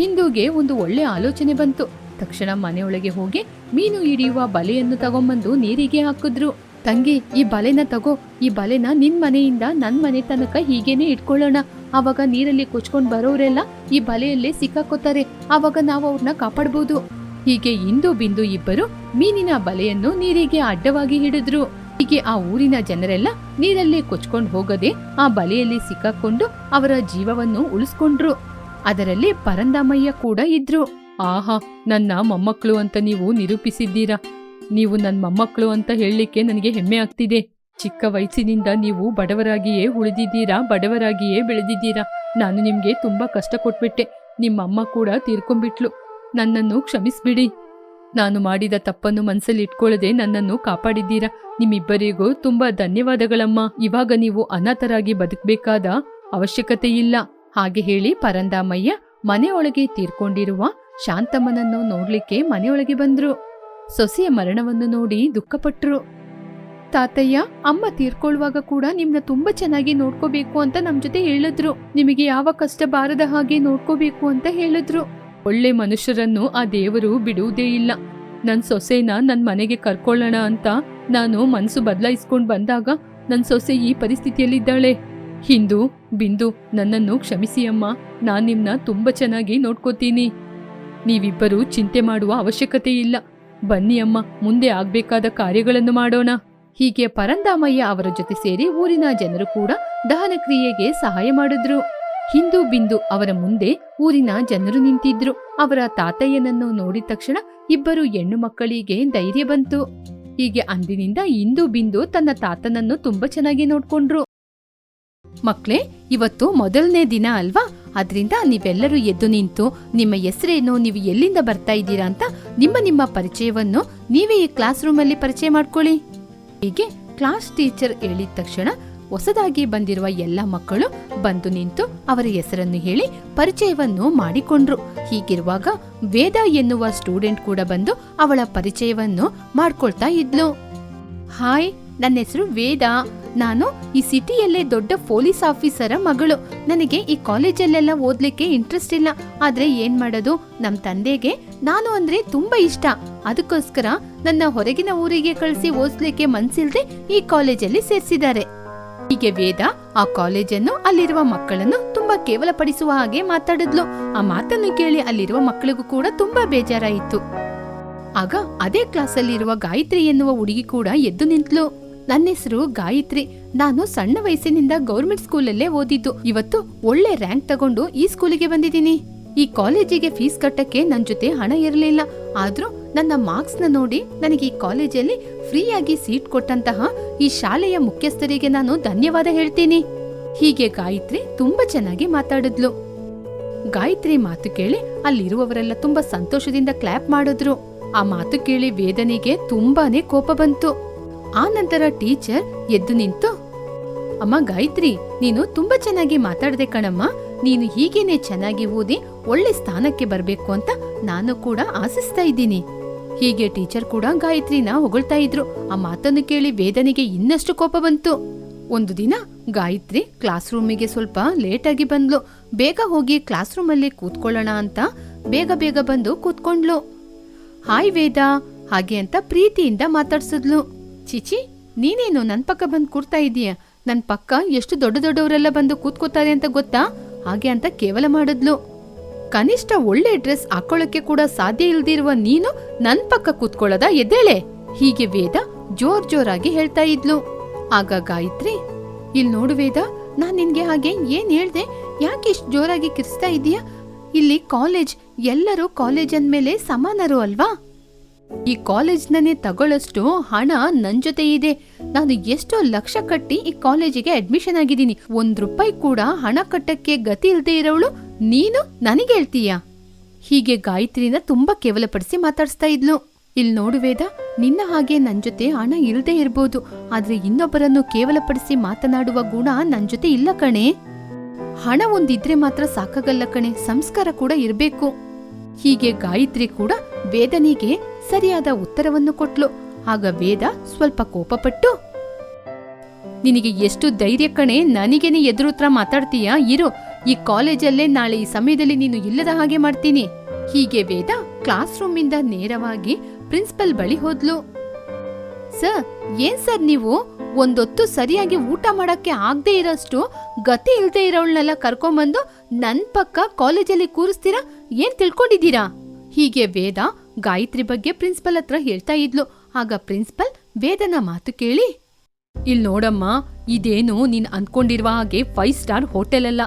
Speaker 1: ಹಿಂದೂಗೆ ಒಂದು ಒಳ್ಳೆ ಆಲೋಚನೆ ಬಂತು. ತಕ್ಷಣ ಮನೆಯೊಳಗೆ ಹೋಗಿ ಮೀನು ಹಿಡಿಯುವ ಬಲೆಯನ್ನು ತಗೊಂಬಂದು ನೀರಿಗೆ ಹಾಕಿದ್ರು. ತಂಗಿ, ಈ ಬಲೆನ ತಗೋ, ಈ ಬಲೆನ ನಿನ್ ಮನೆಯಿಂದ ನನ್ನ ಮನೆ ತನಕ ಹೀಗೇನೆ ಇಟ್ಕೊಳ್ಳೋಣ. ಆವಾಗ ನೀರಲ್ಲಿ ಕೊಚ್ಕೊಂಡ್ ಬರೋರೆಲ್ಲ ಈ ಬಲೆಯಲ್ಲೇ ಸಿಕ್ಕಾಕೋತಾರೆ. ಆವಾಗ ನಾವು ಅವ್ರನ್ನ ಕಾಪಾಡಬಹುದು ಹೀಗೆ ಇಂದು ಬಿಂದು ಇಬ್ಬರು ಮೀನಿನ ಬಲೆಯನ್ನು ನೀರಿಗೆ ಅಡ್ಡವಾಗಿ ಹಿಡಿದ್ರು. ಹೀಗೆ ಆ ಊರಿನ ಜನರೆಲ್ಲ ನೀರಲ್ಲಿ ಕೊಚ್ಕೊಂಡು ಹೋಗದೆ ಆ ಬಲೆಯಲ್ಲಿ ಸಿಕ್ಕಾಕೊಂಡು ಅವರ ಜೀವವನ್ನು ಉಳಿಸ್ಕೊಂಡ್ರು. ಅದರಲ್ಲಿ ಪರಂದಾಮಯ್ಯ ಕೂಡ ಇದ್ರು. ಆಹಾ, ನನ್ನ ಮೊಮ್ಮಕ್ಕಳು ಅಂತ ನೀವು ನಿರೂಪಿಸಿದ್ದೀರಾ? ನೀವು ನನ್ನ ಮೊಮ್ಮಕ್ಕಳು ಅಂತ ಹೇಳಲಿಕ್ಕೆ ನನಗೆ ಹೆಮ್ಮೆ ಆಗ್ತಿದೆ. ಚಿಕ್ಕ ವಯಸ್ಸಿನಿಂದ ನೀವು ಬಡವರಾಗಿಯೇ ಉಳಿದಿದ್ದೀರಾ? ಬಡವರಾಗಿಯೇ ಬೆಳೆದಿದ್ದೀರಾ? ನಾನು ನಿಮ್ಗೆ ತುಂಬಾ ಕಷ್ಟ ಕೊಟ್ಬಿಟ್ಟೆ. ನಿಮ್ಮಮ್ಮ ಕೂಡ ತೀರ್ಕೊಂಡ್ಬಿಟ್ಲು. ನನ್ನನ್ನು ಕ್ಷಮಿಸ್ಬಿಡಿ. ನಾನು ಮಾಡಿದ ತಪ್ಪನ್ನು ಮನಸ್ಸಲ್ಲಿ ಇಟ್ಕೊಳ್ಳದೆ ನನ್ನನ್ನು ಕಾಪಾಡಿದ್ದೀರಾ? ನಿಮ್ಮಿಬ್ಬರಿಗೂ ತುಂಬಾ ಧನ್ಯವಾದಗಳಮ್ಮ. ಇವಾಗ ನೀವು ಅನಾಥರಾಗಿ ಬದುಕಬೇಕಾದ ಅವಶ್ಯಕತೆ ಇಲ್ಲ. ಹಾಗೆ ಹೇಳಿ ಪರಂದಾಮಯ್ಯ ಮನೆಯೊಳಗೆ ತೀರ್ಕೊಂಡಿರುವ ಶಾಂತಮ್ಮನನ್ನು ನೋಡ್ಲಿಕ್ಕೆ ಮನೆಯೊಳಗೆ ಬಂದ್ರು. ಸೊಸೆಯ ಮರಣವನ್ನು ನೋಡಿ ದುಃಖಪಟ್ರು. ತಾತಯ್ಯ, ಅಮ್ಮ ತೀರ್ಕೊಳ್ಳುವಾಗ ಕೂಡ ನಿಮ್ನ ತುಂಬಾ ಚೆನ್ನಾಗಿ ನೋಡ್ಕೋಬೇಕು ಅಂತ ನಮ್ ಜೊತೆ ಹೇಳಿದ್ರು. ನಿಮಗೆ ಯಾವ ಕಷ್ಟ ಬಾರದ ಹಾಗೆ ನೋಡ್ಕೋಬೇಕು ಅಂತ ಹೇಳಿದ್ರು. ಒಳ್ಳೆ ಮನುಷ್ಯರನ್ನು ಆ ದೇವರು ಬಿಡುವುದೇ ಇಲ್ಲ. ನನ್ ಸೊಸೆನ ನನ್ ಮನೆಗೆ ಕರ್ಕೊಳ್ಳೋಣ ಅಂತ ನಾನು ಮನಸ್ಸು ಬದಲಾಯಿಸ್ಕೊಂಡು ಬಂದಾಗ ನನ್ ಸೊಸೆ ಈ ಪರಿಸ್ಥಿತಿಯಲ್ಲಿದ್ದಾಳೆ. ಹಿಂದು, ಬಿಂದು, ನನ್ನನ್ನು ಕ್ಷಮಿಸಿ ಅಮ್ಮ. ನಾನ್ ನಿಮ್ನ ತುಂಬಾ ಚೆನ್ನಾಗಿ ನೋಡ್ಕೋತೀನಿ. ನೀವಿಬ್ಬರು ಚಿಂತೆ ಮಾಡುವ ಅವಶ್ಯಕತೆ ಇಲ್ಲ. ಬನ್ನಿ ಅಮ್ಮ, ಮುಂದೆ ಆಗ್ಬೇಕಾದ ಕಾರ್ಯಗಳನ್ನು ಮಾಡೋಣ. ಹೀಗೆ ಪರಂದಾಮಯ್ಯ ಅವರ ಜೊತೆ ಸೇರಿ ಊರಿನ ಜನರು ಕೂಡ ದಹನ ಕ್ರಿಯೆಗೆ ಸಹಾಯ ಮಾಡಿದ್ರು. ಹಿಂದೂ ಬಿಂದು ಅವರ ಮುಂದೆ ಊರಿನ ಜನರು ನಿಂತಿದ್ರು. ಅವರ ತಾತಯ್ಯನನ್ನು ನೋಡಿದ ತಕ್ಷಣ ಇಬ್ಬರು ಹೆಣ್ಣು ಮಕ್ಕಳಿಗೆ ಧೈರ್ಯ ಬಂತು. ಹೀಗೆ ಅಂದಿನಿಂದ ಇಂದು ಬಿಂದು ತನ್ನ ತಾತನನ್ನು ತುಂಬಾ ಚೆನ್ನಾಗಿ ನೋಡ್ಕೊಂಡ್ರು. ಮಕ್ಳೇ, ಇವತ್ತು ಮೊದಲನೇ ದಿನ ಅಲ್ವಾ? ಅದರಿಂದ ನೀವೆಲ್ಲರೂ ಎದ್ದು ನಿಂತು ನಿಮ್ಮ ಹೆಸರೇನು, ನೀವು ಎಲ್ಲಿಂದ ಬರ್ತಾ ಇದ್ದೀರಾ ಅಂತ ನಿಮ್ಮ ನಿಮ್ಮ ಪರಿಚಯವನ್ನು ನೀವೇ ಈ ಕ್ಲಾಸ್ ರೂಮಲ್ಲಿ ಪರಿಚಯ ಮಾಡ್ಕೊಳ್ಳಿ. ಹೀಗೆ ಕ್ಲಾಸ್ ಟೀಚರ್ ಹೇಳಿದ ತಕ್ಷಣ ಹೊಸದಾಗಿ ಬಂದಿರುವ ಎಲ್ಲ ಮಕ್ಕಳು ಬಂದು ನಿಂತು ಅವರ ಹೆಸರನ್ನು ಹೇಳಿ ಪರಿಚಯವನ್ನು ಮಾಡಿಕೊಂಡ್ರು. ಹೀಗಿರುವಾಗ ವೇದ ಎನ್ನುವ ಸ್ಟೂಡೆಂಟ್ ಕೂಡ ಬಂದು ಅವಳ ಪರಿಚಯವನ್ನು ಮಾಡ್ಕೊಳ್ತಾ ಇದ್ಲು. ಹಾಯ್, ನನ್ನ ಹೆಸರು ವೇದ. ನಾನು ಈ ಸಿಟಿಯಲ್ಲೇ ದೊಡ್ಡ ಪೊಲೀಸ್ ಆಫೀಸರ ಮಗಳು. ನನಗೆ ಈ ಕಾಲೇಜಲ್ಲೆಲ್ಲ ಓದ್ಲಿಕ್ಕೆ ಇಂಟ್ರೆಸ್ಟ್ ಇಲ್ಲ. ಆದ್ರೆ ಏನ್ ಮಾಡೋದು? ನಮ್ ತಂದೆಗೆ ನಾನು ಅಂದ್ರೆ ತುಂಬಾ ಇಷ್ಟ. ಅದಕ್ಕೋಸ್ಕರ ನನ್ನ ಹೊರಗಿನ ಊರಿಗೆ ಕಳಿಸಿ ಓದ್ಲಿಕ್ಕೆ ಮನ್ಸಿಲ್ದೆ ಈ ಕಾಲೇಜಲ್ಲಿ ಸೇರಿಸಿದ್ದಾರೆ. ಹೀಗೆ ವೇದ ಆ ಕಾಲೇಜನ್ನು ಅಲ್ಲಿರುವ ಮಕ್ಕಳನ್ನು ತುಂಬಾ ಕೇವಲ ಪಡಿಸುವ ಹಾಗೆ ಮಾತಾಡಿದ್ಲು. ಆ ಮಾತನ್ನು ಕೇಳಿ ಅಲ್ಲಿರುವ ಮಕ್ಕಳಿಗೂ ಕೂಡ ತುಂಬಾ ಬೇಜಾರಾಯಿತು. ಆಗ ಅದೇ ಕ್ಲಾಸಲ್ಲಿರುವ ಗಾಯತ್ರಿ ಎನ್ನುವ ಹುಡುಗಿ ಕೂಡ ಎದ್ದು ನಿಂತ್ಲು. ನನ್ನ ಹೆಸರು ಗಾಯತ್ರಿ. ನಾನು ಸಣ್ಣ ವಯಸ್ಸಿನಿಂದ ಗೌರ್ಮೆಂಟ್ ಸ್ಕೂಲಲ್ಲೇ ಓದಿದ್ದು. ಇವತ್ತು ಒಳ್ಳೆ ರ್ಯಾಂಕ್ ತಗೊಂಡು ಈ ಸ್ಕೂಲಿಗೆ ಬಂದಿದ್ದೀನಿ. ಈ ಕಾಲೇಜಿಗೆ ಫೀಸ್ ಕಟ್ಟಕ್ಕೆ ನನ್ ಜೊತೆ ಹಣ ಇರಲಿಲ್ಲ. ಆದ್ರೂ ನನ್ನ ಮಾರ್ಕ್ಸ್ನ ನೋಡಿ ನನಗೆ ಈ ಕಾಲೇಜಲ್ಲಿ ಫ್ರೀಯಾಗಿ ಸೀಟ್ ಕೊಟ್ಟಂತಹ ಈ ಶಾಲೆಯ ಮುಖ್ಯಸ್ಥರಿಗೆ ನಾನು ಧನ್ಯವಾದ ಹೇಳ್ತೀನಿ. ಹೀಗೆ ಗಾಯತ್ರಿ ತುಂಬಾ ಚೆನ್ನಾಗಿ ಮಾತಾಡಿದ್ಲು. ಗಾಯತ್ರಿ ಮಾತು ಕೇಳಿ ಅಲ್ಲಿರುವವರೆಲ್ಲ ತುಂಬಾ ಸಂತೋಷದಿಂದ ಕ್ಲಾಪ್ ಮಾಡಿದ್ರು. ಆ ಮಾತು ಕೇಳಿ ವೇದನೆಗೆ ತುಂಬಾನೇ ಕೋಪ ಬಂತು. ಆ ನಂತರ ಟೀಚರ್ ಎದ್ದು ನಿಂತು, ಅಮ್ಮ ಗಾಯತ್ರಿ, ನೀನು ತುಂಬಾ ಚೆನ್ನಾಗಿ ಮಾತಾಡದೆ ಕಣಮ್ಮ. ನೀನು ಹೀಗೇನೆ ಚೆನ್ನಾಗಿ ಓದಿ ಒಳ್ಳೆ ಸ್ಥಾನಕ್ಕೆ ಬರಬೇಕು ಅಂತ ನಾನು ಕೂಡ ಆಸಿಸ್ತಾ ಇದ್ದೀನಿ. ಹೀಗೆ ಟೀಚರ್ ಕೂಡ ಗಾಯತ್ರಿನ ಹೊಗಳ್ತಾ ಇದ್ರು. ಆ ಮಾತನ್ನು ಕೇಳಿ ವೇದನೆಗೆ ಇನ್ನಷ್ಟು ಕೋಪ ಬಂತು. ಒಂದು ದಿನ ಗಾಯತ್ರಿ ಕ್ಲಾಸ್ ರೂಮಿಗೆ ಸ್ವಲ್ಪ ಲೇಟ್ ಆಗಿ ಬಂದ್ಲು. ಬೇಗ ಹೋಗಿ ಕ್ಲಾಸ್ ರೂಮಲ್ಲಿ ಕೂತ್ಕೊಳ್ಳೋಣ ಅಂತ ಬೇಗ ಬೇಗ ಬಂದು ಕೂತ್ಕೊಂಡ್ಲು ಹಾಯ್ ವೇದ, ಹಾಗೆ ಅಂತ ಪ್ರೀತಿಯಿಂದ ಮಾತಾಡ್ಸಿದ್ಲು. ಚಿಚಿ, ನೀನೇನು ನನ್ನ ಪಕ್ಕ ಬಂದು ಕೂರ್ತಾ ಇದೀಯ ನನ್ನ ಪಕ್ಕ ಎಷ್ಟು ದೊಡ್ಡ ದೊಡ್ಡವರೆಲ್ಲ ಬಂದು ಕೂತ್ಕೋತಾರೆ ಅಂತ ಗೊತ್ತಾ? ಹಾಗೆ ಅಂತ ಕೇವಲ ಮಾಡಿದ್ಲು. ಕನಿಷ್ಠ ಒಳ್ಳೆ ಡ್ರೆಸ್ ಹಾಕೊಳ್ಳಕ್ಕೆ ಕೂಡ ಸಾಧ್ಯ ಇಲ್ದಿರುವ ನೀನು ನನ್ ಪಕ್ಕ ಕೂತ್ಕೊಳ್ಳದ ಎದ್ದೇಳೆ? ಹೀಗೆ ವೇದ ಜೋರ್ ಜೋರಾಗಿ ಹೇಳ್ತಾ ಇದ್ಲು. ಆಗ ಗಾಯತ್ರಿ, ಇಲ್ ನೋಡು ವೇದ, ನಾನ್ ನಿನ್ಗೆ ಹಾಗೆ ಏನ್ ಹೇಳ್ದೆ? ಯಾಕೆ ಇಷ್ಟು ಜೋರಾಗಿ ಕಿರ್ಸ್ತಾ ಇದೀಯ ಇಲ್ಲಿ ಕಾಲೇಜ್, ಎಲ್ಲರೂ ಕಾಲೇಜ್ ಅಂದ್ಮೇಲೆ ಸಮಾನರು ಅಲ್ವಾ? ಈ ಕಾಲೇಜ್ನನ್ನೇ ತಗೊಳ್ಳಷ್ಟು ಹಣ ನನ್ ಜೊತೆ ಇದೆ. ನಾನು ಎಷ್ಟೋ ಲಕ್ಷ ಕಟ್ಟಿ ಈ ಕಾಲೇಜಿಗೆ ಅಡ್ಮಿಷನ್ ಆಗಿದ್ದೀನಿ. ಒಂದ್ ರೂಪಾಯಿ ಕೂಡ ಹಣ ಕಟ್ಟಕ್ಕೆ ಗತಿ ಇಲ್ದೇ ಇರೋವಳು ನೀನು ನನಗೆ ಹೇಳ್ತೀಯ? ಹೀಗೆ ಗಾಯತ್ರಿನ ತುಂಬಾ ಕೇವಲಪಡಿಸಿ ಮಾತಾಡಿಸ್ತಾ ಇದ್ಲು. ಇಲ್ ನೋಡು ವೇದ, ನಿನ್ನ ಹಾಗೆ ನನ್ ಜೊತೆ ಹಣ ಇಲ್ದೇ ಇರ್ಬೋದು. ಆದ್ರೆ ಇನ್ನೊಬ್ಬರನ್ನು ಕೇವಲಪಡಿಸಿ ಮಾತನಾಡುವ ಗುಣ ನನ್ ಜೊತೆ ಇಲ್ಲ ಕಣೆ. ಹಣ ಒಂದಿದ್ರೆ ಮಾತ್ರ ಸಾಕಾಗಲ್ಲ ಕಣೆ, ಸಂಸ್ಕಾರ ಕೂಡ ಇರ್ಬೇಕು. ಹೀಗೆ ಗಾಯತ್ರಿ ಕೂಡ ವೇದನಿಗೆ ಸರಿಯಾದ ಉತ್ತರವನ್ನು ಕೊಟ್ಲು. ಆಗ ವೇದ ಸ್ವಲ್ಪ ಕೋಪಪಟ್ಟು, ನಿನಗೆ ಎಷ್ಟು ಧೈರ್ಯ ಕಣೆ, ನನಗೇನೆ ಎದುರುತ್ರ ಮಾತಾಡ್ತೀಯಾ? ಇರು ಈ ಕಾಲೇಜಲ್ಲೇ ನಾಳೆ ಈ ಸಮಯದಲ್ಲಿ ನೀನು ಇಲ್ಲದ ಹಾಗೆ ಮಾಡ್ತೀನಿ. ಹೀಗೆ ವೇದ ಕ್ಲಾಸ್ ರೂಮಿಂದ ನೇರವಾಗಿ ಪ್ರಿನ್ಸಿಪಲ್ ಬಳಿ ಹೋದ್ಲು. ಸರ್, ಏನ್ ಸರ್ ನೀವು? ಒಂದೊತ್ತು ಸರಿಯಾಗಿ ಊಟ ಮಾಡಕ್ಕೆ ಆಗದೆ ಇರೋಷ್ಟು ಗತಿ ಇಲ್ದೇ ಇರೋಳ್ನೆಲ್ಲ ಕರ್ಕೊಂಬಂದು ನನ್ ಪಕ್ಕ ಕಾಲೇಜಲ್ಲಿ ಕೂರಿಸ್ತೀರಾ? ಏನ್ ತಿಳ್ಕೊಂಡಿದ್ದೀರಾ? ಹೀಗೆ ವೇದ ಗಾಯತ್ರಿ ಬಗ್ಗೆ ಪ್ರಿನ್ಸಿಪಲ್ ಹತ್ರ ಹೇಳ್ತಾ ಇದ್ಲು. ಆಗ ಪ್ರಿನ್ಸಿಪಲ್ ವೇದನ ಮಾತು ಕೇಳಿ ಇಲ್ ನೋಡಮ್ಮ, ಇದೇನು ನೀನ್ ಅನ್ಕೊಂಡಿರುವ ಹಾಗೆ ಫೈವ್ ಸ್ಟಾರ್ ಹೋಟೆಲ್ ಅಲ್ಲ.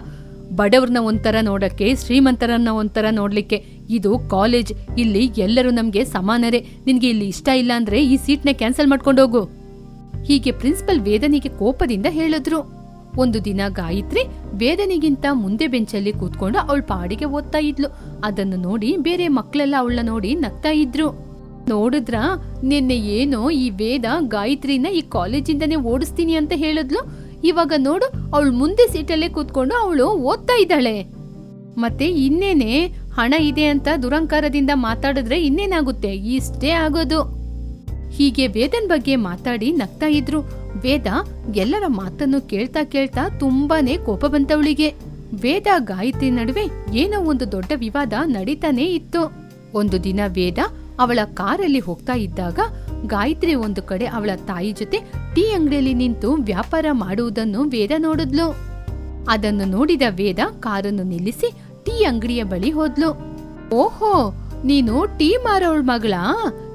Speaker 1: ಬಡವ್ರನ್ನ ಒಂಥರ ನೋಡಕ್ಕೆ, ಶ್ರೀಮಂತರನ್ನ ಒಂಥರ ನೋಡ್ಲಿಕ್ಕೆ. ಇದು ಕಾಲೇಜ್. ಇಲ್ಲಿ ಎಲ್ಲರೂ ನಮ್ಗೆ ಸಮಾನರೇ. ನಿನ್ಗೆ ಇಲ್ಲಿ ಇಷ್ಟ ಇಲ್ಲ ಅಂದ್ರೆ ಈ ಸೀಟ್ನ ಕ್ಯಾನ್ಸಲ್ ಮಾಡ್ಕೊಂಡೋಗು ಹೀಗೆ ಪ್ರಿನ್ಸಿಪಲ್ ವೇದನಿಗೆ ಕೋಪದಿಂದ ಹೇಳಿದ್ರು. ಒಂದು ದಿನ ಗಾಯತ್ರಿ ವೇದನಿಗಿಂತ ಮುಂದೆ ಬೆಂಚಲ್ಲಿ ಕೂತ್ಕೊಂಡು ಅವಳ ಪಾಡಿಗೆ ಓದ್ತಾ ಇದ್ಲು. ಅದನ್ನು ನೋಡಿ ಬೇರೆ ಮಕ್ಕಳೆಲ್ಲ ಅವಳನ್ನ ನೋಡಿ ನಗ್ತಾ ಇದ್ರು. ನೋಡಿದ್ರ, ನಿನ್ನೆ ಏನೋ ಈ ವೇದ ಗಾಯತ್ರಿನ ಈ ಕಾಲೇಜಿಂದನೇ ಓಡಿಸ್ತೀನಿ ಅಂತ ಹೇಳಿದ್ಲು. ಇವಾಗ ನೋಡು, ಅವಳು ಮುಂದೆ ಸೀಟಲ್ಲೇ ಕೂತ್ಕೊಂಡು ಅವಳು ಓದ್ತಾ ಇದ್ದಾಳೆ. ಮತ್ತೆ ಇನ್ನೇನೆ, ಹಣ ಇದೆ ಅಂತ ದುರಂಕಾರದಿಂದ ಮಾತಾಡಿದ್ರೆ ಇನ್ನೇನಾಗುತ್ತೆ? ಇಷ್ಟೇ ಆಗೋದು. ಹೀಗೆ ವೇದನ್ ಬಗ್ಗೆ ಮಾತಾಡಿ ನಗ್ತಾ ಇದ್ರು. ವೇದ ಎಲ್ಲರ ಮಾತನ್ನು ಕೇಳ್ತಾ ಕೇಳ್ತಾ ತುಂಬಾನೇ ಕೋಪ ಬಂತವಳಿಗೆ ವೇದ ಗಾಯತ್ರಿ ನಡುವೆ ಏನೋ ಒಂದು ದೊಡ್ಡ ವಿವಾದ ನಡೀತಾನೇ ಇತ್ತು. ಒಂದು ದಿನ ವೇದ ಅವಳ ಕಾರಲ್ಲಿ ಹೋಗ್ತಾ ಇದ್ದಾಗ ಗಾಯತ್ರಿ ಒಂದು ಕಡೆ ಅವಳ ತಾಯಿ ಜೊತೆ ಟೀ ಅಂಗಡಿಯಲ್ಲಿ ನಿಂತು ವ್ಯಾಪಾರ ಮಾಡುವುದನ್ನು ವೇದ ನೋಡಿದ್ಲು. ಅದನ್ನು ನೋಡಿದ ವೇದ ಕಾರನ್ನು ನಿಲ್ಲಿಸಿ ಟೀ ಅಂಗಡಿಯ ಬಳಿ ಹೋದ್ಲು. ಓಹೋ, ನೀನು ಟೀ ಮಾರೋಳ್ ಮಗಳಾ?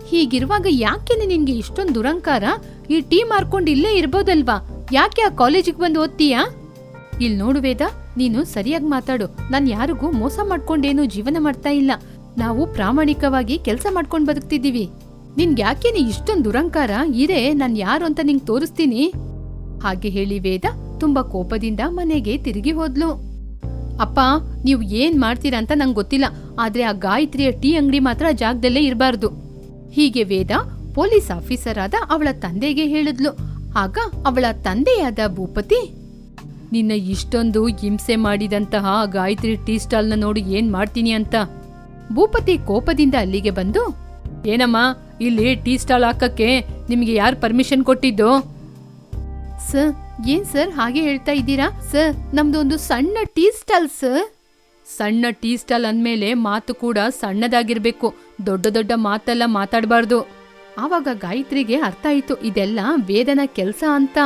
Speaker 1: ಹೀಗಿರುವಾಗ ಯಾಕೆ ನಿನ್ಗೆ ಇಷ್ಟೊಂದು ದುರಂಕಾರ? ಈ ಟೀ ಮಾರ್ಕೊಂಡು ಇಲ್ಲೇ ಇರ್ಬೋದಲ್ವಾ? ಯಾಕೆ ಆ ಕಾಲೇಜಿಗೆ ಬಂದು ಓದ್ತೀಯಾ? ಇಲ್ಲಿ ನೋಡು ವೇದ, ನೀನು ಸರಿಯಾಗಿ ಮಾತಾಡು. ನಾನ್ ಯಾರಿಗೂ ಮೋಸ ಮಾಡ್ಕೊಂಡೇನು ಜೀವನ ಮಾಡ್ತಾ ಇಲ್ಲ. ನಾವು ಪ್ರಾಮಾಣಿಕವಾಗಿ ಕೆಲಸ ಮಾಡ್ಕೊಂಡು ಬದುಕ್ತಿದ್ದೀವಿ. ನಿನ್ಗೆ ನೀ ಇಷ್ಟೊಂದು ದುರಂಕಾರ? ಇರೇ, ನಾನು ಯಾರು ಅಂತ ನಿಂಗ್ ತೋರಿಸ್ತೀನಿ? ಹಾಗೆ ಹೇಳಿ ವೇದ ತುಂಬಾ ಕೋಪದಿಂದ ಮನೆಗೆ ತಿರುಗಿ ಹೋದ್ಲು. ಅಪ್ಪ, ನೀವು ಏನ್ ಮಾಡ್ತೀರಾ ಅಂತ ನಂಗೆ ಗೊತ್ತಿಲ್ಲ. ಆದ್ರೆ ಆ ಗಾಯತ್ರಿಯ ಟೀ ಅಂಗಡಿ ಮಾತ್ರ ಜಾಗದಲ್ಲೇ ಇರಬಾರ್ದು. ಹೀಗೆ ವೇದ ಪೊಲೀಸ್ ಆಫೀಸರ್ ಆದ ಅವಳ ತಂದೆಗೆ ಹೇಳಿದ್ಲು. ಆಗ ಅವಳ ತಂದೆಯಾದ ಭೂಪತಿ, ನಿನ್ನ ಇಷ್ಟೊಂದು ಹಿಂಸೆ ಮಾಡಿದಂತಹ ಗಾಯತ್ರಿ ಟೀ ಸ್ಟಾಲ್ನ ನೋಡಿ ಏನ್ ಮಾಡ್ತೀನಿ ಅಂತ. ಭೂಪತಿ ಕೋಪದಿಂದ ಅಲ್ಲಿಗೆ ಬಂದು, ಏನಮ್ಮ ಇಲ್ಲಿ ಟೀ ಸ್ಟಾಲ್ ಹಾಕಕ್ಕೆ ನಿಮ್ಗೆ ಯಾರು ಪರ್ಮಿಷನ್ ಕೊಟ್ಟಿದ್ದು? ಸರ್ ಏನ್ ಸರ್ ಹಾಗೆ ಹೇಳ್ತಾ ಇದ್ದೀರಾ? ಸರ್ ನಮ್ದು ಒಂದು ಸಣ್ಣ ಟೀ ಸ್ಟಾಲ್ ಸರ್. ಸಣ್ಣ ಟೀ ಸ್ಟಾಲ್ ಅಂದ್ಮೇಲೆ ಮಾತು ಕೂಡ ಸಣ್ಣದಾಗಿರ್ಬೇಕು. ದೊಡ್ಡ ದೊಡ್ಡ ಮಾತೆಲ್ಲ ಮಾತಾಡಬಾರ್ದು. ಆವಾಗ ಗಾಯತ್ರಿಗೆ ಅರ್ಥ ಆಯ್ತು ಇದೆಲ್ಲ ವೇದನ ಕೆಲಸ ಅಂತ.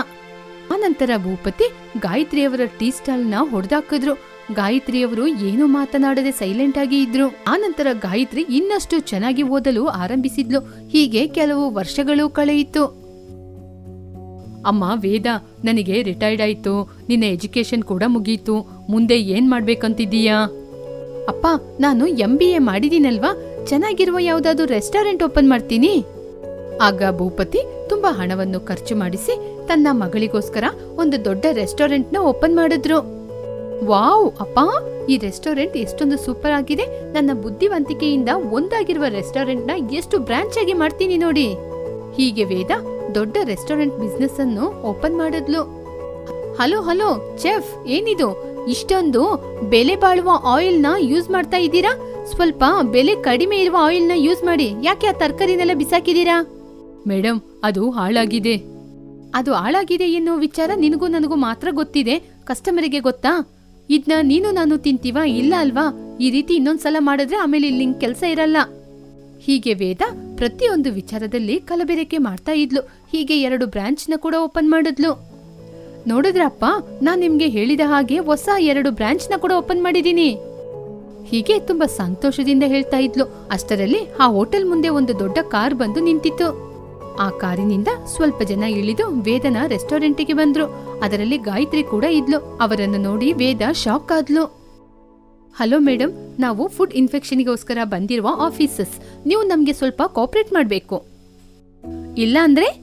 Speaker 1: ಆನಂತರ ಭೂಪತಿ ಗಾಯತ್ರಿಯವರ ಟೀ ಸ್ಟಾಲ್ನ ಹೊಡೆದಾಕಿದ್ರು. ಗಾಯತ್ರಿಯವರು ಏನೂ ಮಾತನಾಡದೆ ಸೈಲೆಂಟ್ ಆಗಿ ಇದ್ರು. ಆನಂತರ ಗಾಯತ್ರಿ ಇನ್ನಷ್ಟು ಚೆನ್ನಾಗಿ ಓದಲು ಆರಂಭಿಸಿದ್ಲು. ಹೀಗೆ ಕೆಲವು ವರ್ಷಗಳು ಕಳೆಯಿತು. ಅಮ್ಮ, ವೇದ, ನನಗೆ ರಿಟೈರ್ಡ್ ಆಯ್ತು. ನಿನ್ನ ಎಜುಕೇಶನ್ ಕೂಡ ಮುಗೀತು. ಮುಂದೆ ಏನ್ ಮಾಡ್ಬೇಕಂತಿದ್ದೀಯಾ? ಅಪ್ಪ, ನಾನು ಎಂ ಬಿ ಎ ಮಾಡಿದೀನಲ್ವಾ? ಚೆನ್ನಾಗಿರುವ ಯಾವ್ದಾದ್ರು ರೆಸ್ಟೋರೆಂಟ್ ಓಪನ್ ಮಾಡ್ತೀನಿ. ಆಗ ಭೂಪತಿ ತುಂಬಾ ಹಣವನ್ನು ಖರ್ಚು ಮಾಡಿಸಿ ತನ್ನ ಮಗಳಿಗೋಸ್ಕರ ಒಂದು ದೊಡ್ಡ ರೆಸ್ಟೋರೆಂಟ್ನ ಓಪನ್ ಮಾಡಿದ್ರು. ವಾವ್, ಅಪ್ಪ, ಈ ರೆಸ್ಟೋರೆಂಟ್ ಎಷ್ಟೊಂದು ಸೂಪರ್ ಆಗಿದೆ. ನನ್ನ ಬುದ್ಧಿವಂತಿಕೆಯಿಂದ ಒಂದಾಗಿರುವ ರೆಸ್ಟೋರೆಂಟ್ನ ಎಷ್ಟು ಬ್ರಾಂಚ್ ಆಗಿ ಮಾಡ್ತೀನಿ ನೋಡಿ. ಹೀಗೆ ವೇದ ದೊಡ್ಡ ರೆಸ್ಟೋರೆಂಟ್ ಬಿಸ್ನೆಸ್ ಅನ್ನು ಓಪನ್ ಮಾಡಿದ್ಲು. ಹಲೋ ಹಲೋ, ಚೆಫ್, ಏನಿದು? ಇಷ್ಟೊಂದು ಬೆಲೆ ಬಾಳುವ ಆಯಿಲ್ನ ಯೂಸ್ ಮಾಡ್ತಾ ಇದ್ದೀರಾ? ಸ್ವಲ್ಪ ಬೆಲೆ ಕಡಿಮೆ ಇರುವ ಆಯಿಲ್ನ ಯೂಸ್ ಮಾಡಿ. ಯಾಕೆ ಆ ತರಕಾರಿನೆಲ್ಲ ಬಿಸಾಕಿದೀರಾ ಮೇಡಮ್ ಅದು ಹಾಳಾಗಿದೆ. ಅದು ಹಾಳಾಗಿದೆ ಎನ್ನುವ ವಿಚಾರ ನಿನಗೂ ನನಗೂ ಮಾತ್ರ ಗೊತ್ತಿದೆ. ಕಸ್ಟಮರಿಗೆ ಗೊತ್ತಾ? ಇದ್ನ ನೀನು ನಾನು ತಿಂತೀವಾ ಇಲ್ಲ ಅಲ್ವಾ? ಈ ರೀತಿ ಇನ್ನೊಂದ್ಸಲ ಮಾಡಿದ್ರೆ ಆಮೇಲೆ ಇಲ್ಲಿ ಕೆಲಸ ಇರಲ್ಲ. ಹೀಗೆ ವೇದ ಪ್ರತಿಯೊಂದು ವಿಚಾರದಲ್ಲಿ ಕಲಬೆರಕೆ ಮಾಡ್ತಾ ಇದ್ಲು. ಹೀಗೆ ಎರಡು ಬ್ರಾಂಚ್ನ ಕೂಡ ಓಪನ್ ಮಾಡಿದ್ಲು. ನೋಡಿದ್ರಪ್ಪ, ನಾನು ನಿಮ್ಗೆ ಹೇಳಿದ ಹಾಗೆ ಹೊಸ ಎರಡು ಬ್ರಾಂಚ್ನ ಕೂಡ ಓಪನ್ ಮಾಡಿದೀನಿ. ಹೀಗೆ ತುಂಬಾ ಸಂತೋಷದಿಂದ ಹೇಳ್ತಾ ಇದ್ಲು. ಅಷ್ಟರಲ್ಲಿ ಆ ಹೋಟೆಲ್ ಮುಂದೆ ಒಂದು ದೊಡ್ಡ ಕಾರ್ ಬಂದು ನಿಂತಿತ್ತು. ಆ ಕಾರಿನಿಂದ ಸ್ವಲ್ಪ ಜನ ಇಳಿದು ವೇದನ ರೆಸ್ಟೋರೆಂಟಿಗೆ ಬಂದ್ರು. ಅದರಲ್ಲಿ ಗಾಯತ್ರಿ ಕೂಡ ಇದ್ಲು. ಅವರನ್ನು ನೋಡಿ ವೇದ ಶಾಕ್ ಆದ್ಲು. ಹಲೋ ಮೇಡಮ್ ನಾವು ಫುಡ್ ಇನ್ಫೆಕ್ಷನ್ಗೋಸ್ಕರ ಬಂದಿರುವ ಆಫೀಸಸ್ ನೀವು ನಮಗೆ ಸ್ವಲ್ಪ ಕೋಪರೇಟ್ ಮಾಡಬೇಕು. ಇಲ್ಲ ಅಂದ್ರೆ?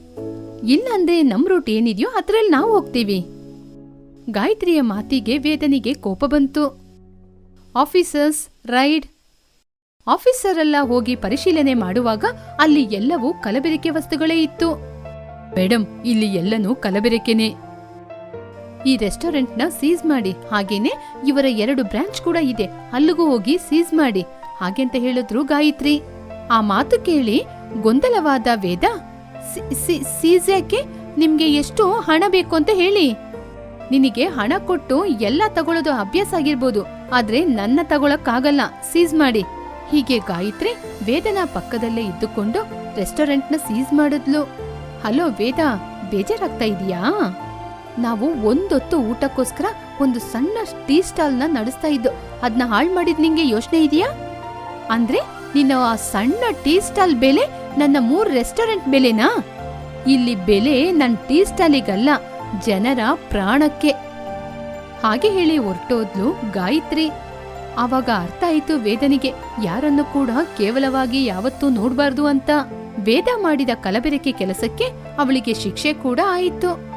Speaker 1: ಇಲ್ಲ ಅಂದ್ರೆ ನಮ್ಮ ರೂಟ್ ಏನಿದೆಯೋ ಅದರಲ್ಲಿ ನಾವು ಹೋಗ್ತೀವಿ. ಗಾಯತ್ರಿಯ ಮಾತಿಗೆ ವೇದನಿಗೆ ಕೋಪ ಬಂತು. ಆಫೀಸರ್ಸ್ ರೈಡ್ ಆಫೀಸರ್ ಎಲ್ಲ ಹೋಗಿ ಪರಿಶೀಲನೆ ಮಾಡುವಾಗ ಅಲ್ಲಿ ಎಲ್ಲವೂ ಕಲಬೆರಕೆ ವಸ್ತುಗಳೇ ಇತ್ತು. ಮೇಡಮ್ ಇಲ್ಲಿ ಎಲ್ಲನೂ ಕಲಬೆರಕೆನೆ. ಈ ರೆಸ್ಟೋರೆಂಟ್ನ ಸೀಸ್ ಮಾಡಿ. ಹಾಗೇನೆ ಇವರ ಎರಡು ಬ್ರಾಂಚ್ ಕೂಡ ಇದೆ. ಅಲ್ಲಿಗೂ ಹೋಗಿ ಸೀಸ್ ಮಾಡಿ. ಹಾಗೆಂತ ಹೇಳಿದ್ರು ಗಾಯತ್ರಿ. ಆ ಮಾತು ಕೇಳಿ ಗೊಂದಲವಾದ ವೇದ ಸೀಸಕ್ಕೆ ನಿಮ್ಗೆ ಎಷ್ಟು ಹಣ ಬೇಕು ಅಂತ ಹೇಳಿ. ನಿನಗೆ ಹಣ ಕೊಟ್ಟು ಎಲ್ಲ ತಗೊಳ್ಳೋದು ಅಭ್ಯಾಸ ಆಗಿರ್ಬೋದು. ಆದ್ರೆ ನನ್ನ ತಗೊಳಕ್ಕಾಗಲ್ಲ. ಸೀಸ್ ಮಾಡಿ. ಹೀಗೆ ಗಾಯತ್ರಿ ವೇದನ ಪಕ್ಕದಲ್ಲೇ ಇದ್ದುಕೊಂಡು ರೆಸ್ಟೋರೆಂಟ್ನ ಸೀಸ್ ಮಾಡಿದ್ಲು. ಹಲೋ ವೇದ, ಬೇಜಾರಾಗ್ತಾ ಇದೀಯಾ? ನಾವು ಒಂದೊತ್ತು ಊಟಕ್ಕೋಸ್ಕರ ಒಂದು ಸಣ್ಣ ಟೀ ಸ್ಟಾಲ್ನ ನಡೆಸ್ತಾ ಇದ್ದು ಅದನ್ನ ಹಾಳು ಮಾಡಿದ್ ನಿಂಗೆ ಯೋಚನೆ ಇದೆಯಾ? ಅಂದ್ರೆ ನಿನ್ನ ಆ ಸಣ್ಣ ಟೀ ಸ್ಟಾಲ್ ಬೆಲೆ ನನ್ನ ಮೂರ್ ರೆಸ್ಟೋರೆಂಟ್ ಬೆಲೆನಾ? ಇಲ್ಲಿ ಬೆಲೆ ನನ್ ಟೀ ಸ್ಟಾಲಿಗಲ್ಲ, ಜನರ ಪ್ರಾಣಕ್ಕೆ. ಹಾಗೆ ಹೇಳಿ ಹೊರಟೋದ್ಲು ಗಾಯತ್ರಿ. ಆವಾಗ ಅರ್ಥ ಆಯ್ತು ವೇದನಿಗೆ, ಯಾರನ್ನು ಕೂಡ ಕೇವಲವಾಗಿ ಯಾವತ್ತೂ ನೋಡಬಾರ್ದು ಅಂತ. ವೇದ ಮಾಡಿದ ಕಲಬೆರಕೆ ಕೆಲಸಕ್ಕೆ ಅವಳಿಗೆ ಶಿಕ್ಷೆ ಕೂಡ ಆಯಿತು.